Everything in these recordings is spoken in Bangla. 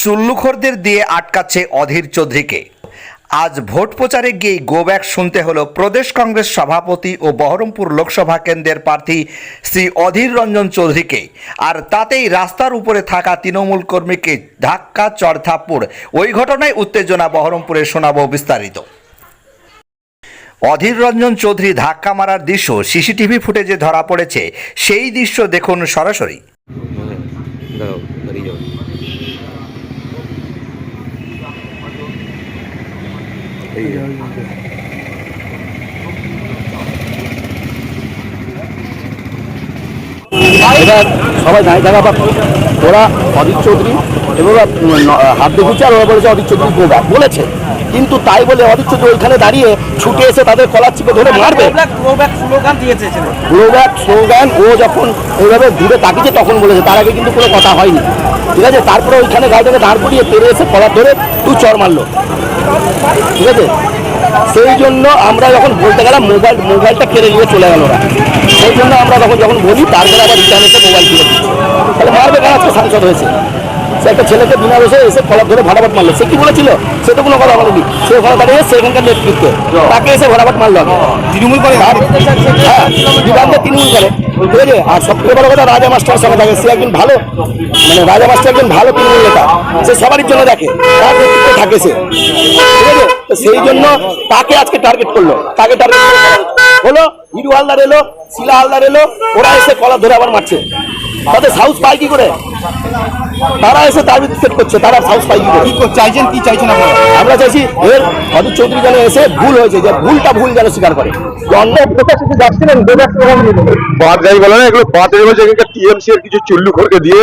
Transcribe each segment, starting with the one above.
চুল্লুখোরদের দিয়ে আটকাচ্ছে অধীর চৌধুরীকে। আজ ভোট প্রচারে গিয়ে গোব্যাক শুনতে হলো প্রদেশ কংগ্রেস সভাপতি ও বহরমপুর লোকসভা কেন্দ্রের প্রার্থী শ্রী অধীর রঞ্জন চৌধুরীকে। আর তাতেই রাস্তার উপরে থাকা তৃণমূল কর্মীকে ধাক্কা চড়থাপ্পড় ওই ঘটনায় উত্তেজনা বহরমপুরে শোনাবো বিস্তারিত। অধীর রঞ্জন চৌধুরী ধাক্কা মারার দৃশ্য, সিসিটিভি ফুটেজে ধরা পড়েছে। সেই দৃশ্য দেখুন সরাসরি। দাঁড়াও দাঁড়িয়ে যাও এই। এটা সবাই দাঁড়িয়ে পাচ্ছে ওরা অজিত চৌধুরী এবং হাত দেখিয়েছে আর ওরা বলেছে অদিত চৌধুরী গোবা বলেছে। কিন্তু তাই বলে অদিত চৌধুরী ওইখানে দাঁড়িয়ে ছুটে এসে তাদের কলার চিপে ধরে মারবে। গ্লোব্যাক স্লোগান ও যখন ওইভাবে দূরে তাকিয়েছে তখন বলেছে তার আগে কিন্তু কোনো কথা হয়নি। ঠিক আছে? তারপরে ওইখানে গাড়িটাকে দাঁড় করিয়ে পেরে এসে কলার ধরে তুই চর মারলো। ঠিক আছে? সেই জন্য আমরা যখন বলতে গেলাম মোবাইল মোবাইলটা কেড়ে নিয়ে চলে গেল ওরা। সেই জন্য আমরা তখন যখন বলি তারপরে আবার রিটার্ন এসে মোবাইল ফিরে তাহলে মারবে কেন আজকে সাংসদ হয়েছে। সে একটা ছেলেকে বিনা বসে এসে কলার ধরে ভাড়াবাট মারলো। সে কি বলেছিল? সে তো কোনো কথা বলেনি। সে ওখানে দাঁড়িয়ে সেখানকার নেতৃত্ব। তাকে এসে ভাড়াবাট মারলো তৃণমূল করে। হ্যাঁ বিভাগে তৃণমূল করে। ঠিক আছে? আর সবথেকে বড় কথা রাজা মাস্টার সঙ্গে থাকে। সে একজন ভালো মানে রাজা মাস্টার একজন ভালো তৃণমূল নেতা। সে সবারই জন্য দেখে। তার নেতৃত্বে থাকে সে। ঠিক আছে? সেই জন্য তাকে আজকে টার্গেট করল। তাকে টার্গেট হলো হিরু হালদার এলো শিলা হালদার এলো ওরা এসে কলা ধরে আবার মারছে। তাদের সাউথ পায় কি করে? তারা এসে তার সেট করছে তারা সাউথ পায় কি করে? কি চাইছেন কি চাইছেন আপনারা? আমরা চাইছি এর অজিত চৌধুরী যেন এসে ভুল হয়েছে যে ভুলটা ভুল যেন স্বীকার করে। বাদ যাই বলে না এগুলো বলছে এখানকার টিএমসি এর কিছু চুল্লু খড়কে দিয়ে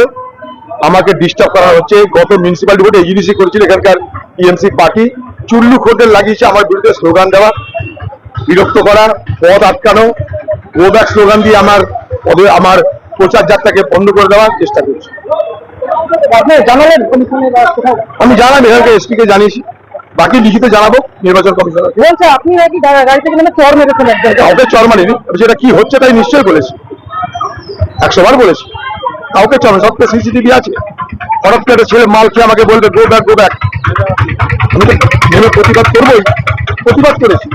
আমাকে ডিস্টার্ব করা হচ্ছে। গত মিউনিসিপালিটি ভোটে এজিডিসি করেছিল এখানকার টিএমসি পার্টি। চুল্লু খড়দের লাগিয়েছে আমার বিরুদ্ধে স্লোগান দেওয়া বিরক্ত করা পথ আটকানো। গো ব্যাক স্লোগান দিয়ে আমার আমার প্রচার যাত্রাকে বন্ধ করে দেওয়ার চেষ্টা করছে। আমি জানাব এখানকার এসপি কে জানিয়েছি। বাকি লিখিত জানাব নির্বাচন কমিশনার আপনি নাকি মানে চর মেরেছেন একজন। কাউকে চর মারিনি যেটা কি হচ্ছে তাই নিশ্চয়ই বলেছি। একশো বার বলেছি। কাউকে চর সব সিসিটিভি আছে। হঠাৎ করে একটা ছেলে মাল খেয়ে আমাকে বলবে গো ব্যাক গো ব্যাক আমি তো প্রতিবাদ করবোই। প্রতিবাদ করেছি।